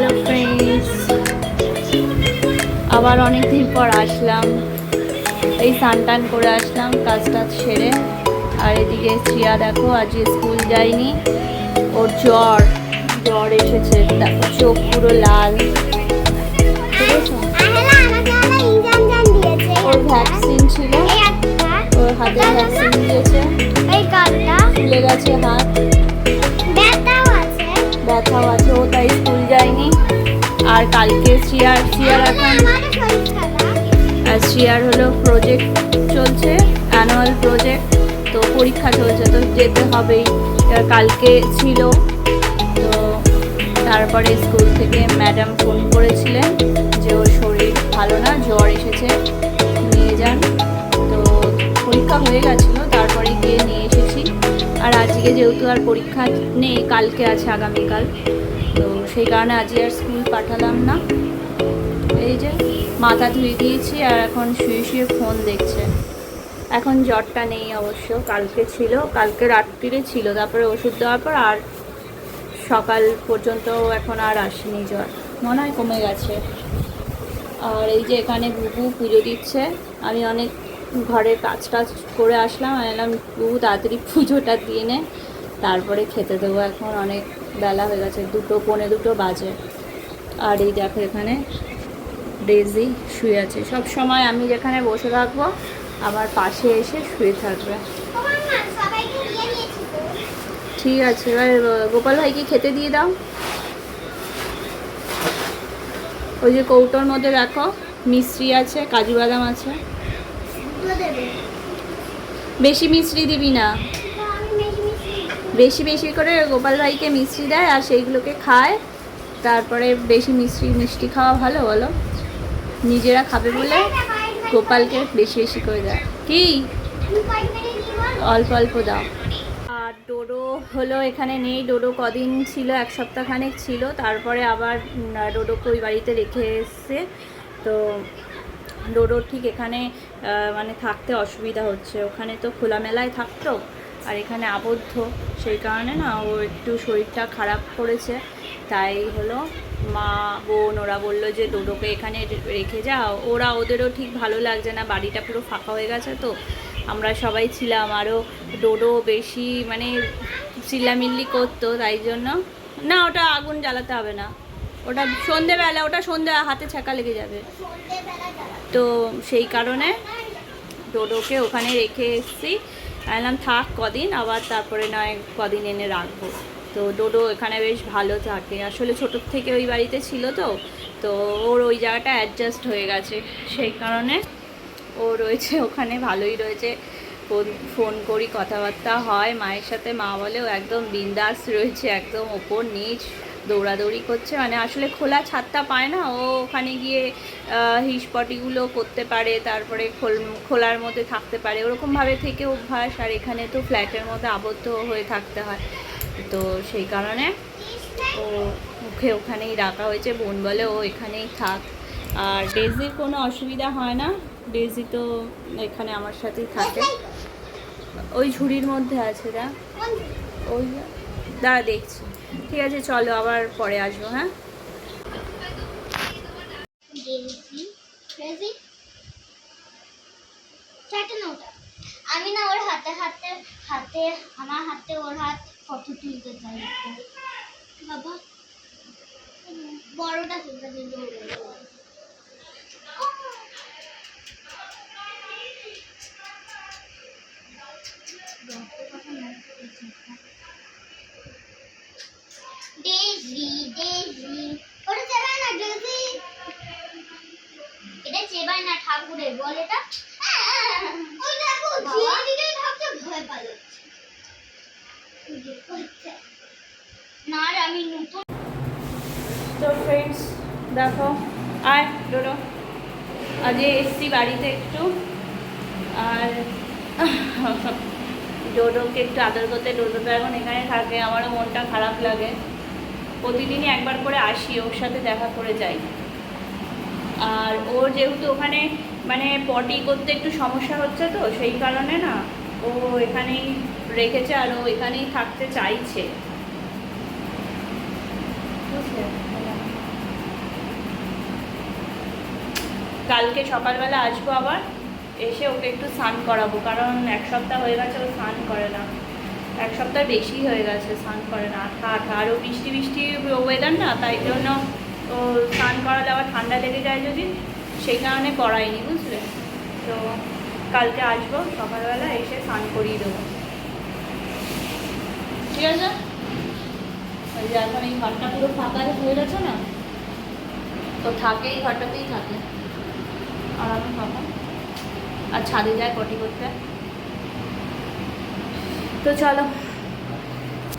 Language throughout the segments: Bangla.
হ্যালো ফ্রেন্ডস আবার অনেক দিন পর আসলাম। এই স্নান টান করে আসলাম কাজ টাজ সেরে। আর এদিকে চিয়া দেখো আজ স্কুল যায়নি। ওর জ্বর জ্বর এসেছে। দেখো চোখ পুরো লাল। ওর ভ্যাকসিন ছিল। ওর হাতে ভ্যাকসিন দিয়েছে। ফুলে গেছে হাত। আর কালকে শ্রিয়ার শ্রিয়ার এখন আর শ্রিয়ার হলো প্রজেক্ট চলছে অ্যানুয়াল প্রজেক্ট তো পরীক্ষা চলছে তো যেতে হবেই। কালকে ছিল তো তারপরে স্কুল থেকে ম্যাডাম ফোন করেছিলেন যে ওর শরীর ভালো না জ্বর এসেছে নিয়ে যান। তো পরীক্ষা হয়ে গেছিল তারপরে গিয়ে নিয়ে এসেছি। আর আজকে যেহেতু আর পরীক্ষা নেই কালকে আছে আগামীকাল। তো সেই কারণে আজকে আর স্কুল পাঠালাম না। এই যে, মাথা ধুয়ে দিয়েছি আর এখন শুয়ে শুয়ে ফোন দেখছে। এখন জ্বরটা নেই অবশ্য, কালকে ছিল, কালকে রাত্রিরে ছিল, তারপরে ওষুধ দেওয়ার পর আর সকাল পর্যন্ত এখন আর আসেনি জ্বর। মনে হয় কমে গেছে। আর এই যে এখানে বুবু পুজো দিচ্ছে, আমি অনেক ঘরের কাজ টাজ করে আসলাম এলাম বুবু, তাড়াতাড়ি পুজোটা দিয়ে নে, তারপরে খেতে দেবো এখন অনেক বেলা হয়ে গেছে দুটো পৌনে দুটো বাজে। আর এই দেখো এখানে ডেজি শুয়ে আছে। সব সময় আমি যেখানে বসে থাকব আমার পাশে এসে শুয়ে থাকবে। ঠিক আছে এবার গোপাল ভাইকে খেতে দিয়ে দাও। ওই যে কৌটোর মধ্যে দেখো মিশ্রি আছে কাজু বাদাম আছে। বেশি মিশ্রি দিবি না। বেশি বেশি করে গোপাল ভাইকে মিষ্টি দেয় আর সেইগুলোকে খায়। তারপরে বেশি মিষ্টি মিষ্টি খাওয়া ভালো, বলো? নিজেরা খাবে বলে গোপালকে বেশি বেশি করে দেয়। কি? অল্প অল্প দাও। আর ডোডো হলো এখানে নেই। ডোডো কদিন ছিল? এক সপ্তাহখানেক ছিল। তারপরে আবার ডোডোকে ওই বাড়িতে রেখে এসছে। তো ডোডোর ঠিক এখানে মানে থাকতে অসুবিধা হচ্ছে। ওখানে তো খোলামেলায় থাকতো। আর এখানে আবদ্ধ। সেই কারণে না, ও একটু শরীরটা খারাপ করেছে। তাই হলো মা, বোন, ওরা বলল যে ডোডোকে এখানে রেখে যাও ওরা ওদেরও ঠিক ভালো লাগছে না। বাড়িটা পুরো ফাঁকা হয়ে গেছে তো। আমরা সবাই ছিলাম আরও ডোডো বেশি মানে চিল্লামিল্লি করতো। তাই জন্য না, ওটা আগুন জ্বালাতে হবে না। ওটা সন্ধেবেলা, ওটা সন্ধে হাতে ছ্যাঁকা লেগে যাবে। তো সেই কারণে ডোডোকে ওখানে রেখে এসেছি। আনলাম থাক কদিন, আবার তারপরে নয় কদিন এনে রাখব। তো ডোডো এখানে বেশ ভালো থাকে। আসলে ছোটোর থেকে ওই বাড়িতে ছিল তো তো ওর ওই জায়গাটা অ্যাডজাস্ট হয়ে গেছে। সেই কারণে ও রয়েছে, ওখানে ভালোই রয়েছে। ফোন ফোন করি, কথাবার্তা হয়। মায়ের সাথে মা বলে ও একদম বিন্দাস রয়েছে, একদম ওপর নিচ। দৌড়াদৌড়ি করছে। মানে আসলে খোলা ছাদটা পায় না, ও ওখানে গিয়ে হিসপটিগুলো করতে পারে, তারপরে খোল- খোলার মধ্যে থাকতে পারে। ওরকমভাবে থেকে অভ্যাস, আর এখানে তো ফ্ল্যাটের মধ্যে আবদ্ধ হয়ে থাকতে হয়। তো সেই কারণে ও মুখে ওখানেই রাখা হয়েছে। বোন বলে ও এখানেই থাক। আর ডেজির কোনো অসুবিধা হয় না। ডেজি তো এখানে আমার সাথেই থাকে। ওই ঝুড়ির মধ্যে আছে দা ওই দাঁড়া, দেখছি। ঠিক আছে, চলো আবার পরে আসব হ্যাঁ? আমি না ওর হাতে হাতে হাতে, আমার হাতে ওর হাত ফটো তুলতে চাই। বাবা, বড়টা তুলতে না ঠাকুরের বল এটা ওই দেখো দিদিকে ভাবছে ভয় না আমি নতুন। তো ফ্রেন্ডস দেখো আয় ডোডো। আজকে এসছি বাড়িতে একটু আর ডোডোকে একটু আদর করতে ডোডো তো এখন এখানে থাকে আমারও মনটা খারাপ লাগে। প্রতিদিনই একবার করে আসি ওর সাথে দেখা করে যাই। আর ওর যেহেতু ওখানে মানে পটি করতে একটু সমস্যা হচ্ছে তো সেই কারণে না ও এখানেই রেখেছে আর ও এখানেই থাকতে চাইছে। কালকে সকালবেলা আসব আবার এসে ওকে একটু স্নান করাবো কারণ এক সপ্তাহ হয়ে গেছে ও স্নান করে না। এক সপ্তাহ বেশি হয়ে গেছে স্নান করে না। আঠা আঠা আরও বৃষ্টি বৃষ্টি ওয়েদার না তাই জন্য ও স্নান করালে আবার ঠান্ডা লেগে যায় যদি সেই কারণে করাইনি বুঝলে? তো কালকে আসব সকালবেলা এসে স্নান করিয়ে দেবো। ঠিক আছে? ওই যে এখন এই ঘরটা পুরো ফাঁকা হয়ে গেছে না তো থাকে এই ঘরটাতেই থাকে। আর আমি পাপা আর ছাদে যায় পটি করতে। তো চলো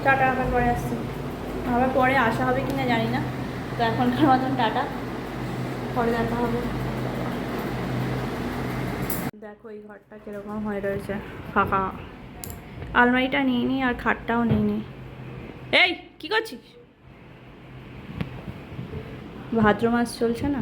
টাটা আবার পরে আসছি। আবার পরে আসা হবে কি না জানি না। তো এখনকার মতন টাটা। পরে দেখা হবে। দেখো এই ঘরটা কীরকম হয়ে রয়েছে। ফাঁকা আলমারিটা নিয়ে নি আর খাটটাও নিয়ে নি। এই, কি করছিস? ভাদ্র মাস চলছে না?